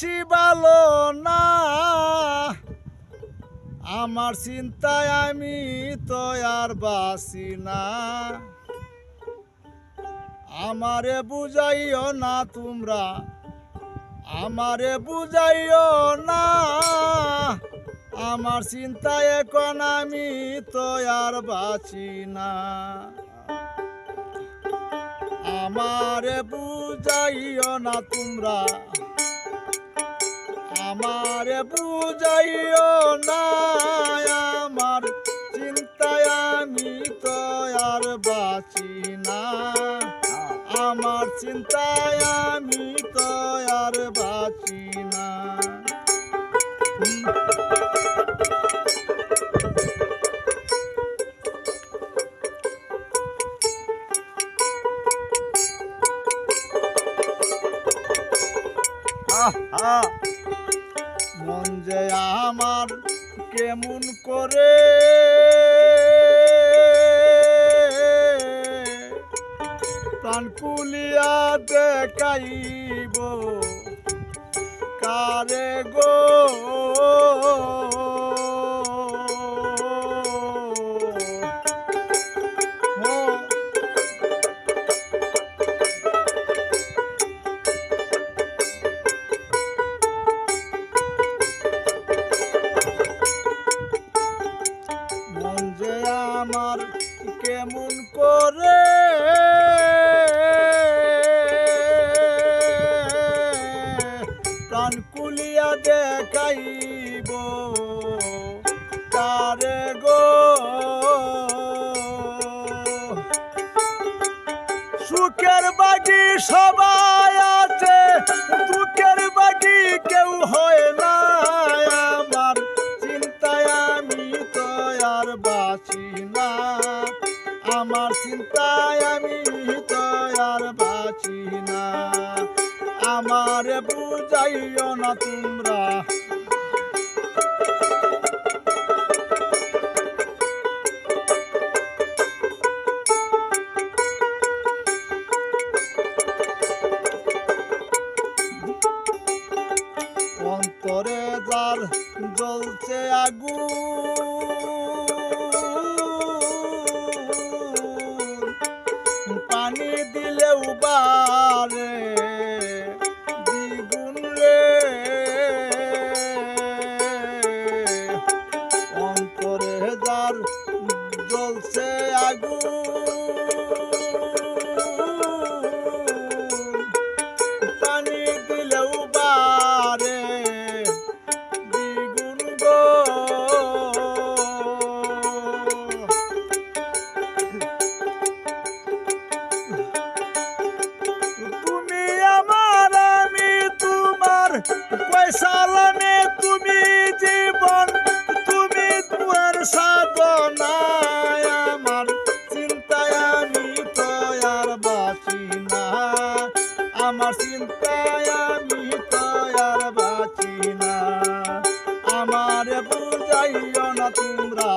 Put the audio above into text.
বেশি ভালো না। আমার চিন্তায় আমি তো আর বাসি না। আমারে বুঝাইও না তোমরা, আমারে বুঝাইও না। আমার চিন্তায় এখন আমি তো আর বাঁচি না। আমারে বুঝাইও না তোমরা আমারে বুঝাইও না আমার চিন্তায় আমি তো আর বাঁচি না। আমার চিন্তায় আমি তো আর বাঁচি না। আহা, মন যে আমার কেমন করে? প্রাণ কুলিয়া দেখাইব। কারে গো? আমার কেমন করে? প্রাণ কুলিয়া দেখাইব তারে গো। সুখের বাগি সবাই না। আমার চিন্তায় আমি তো আর বাঁচি না। আমার বুঝাইও না তোমরা। অন্তরে যার জ্বলছে আগুন বারে দ্বিগুণ রে। অন্তরে যার জ্বলছে আগুন। সাধনায় আমার চিন্তায় আমি তো আর বাঁচি না। আমার চিন্তায় আমি তো আর বাঁচি না। আমার বুঝাইও না তোমরা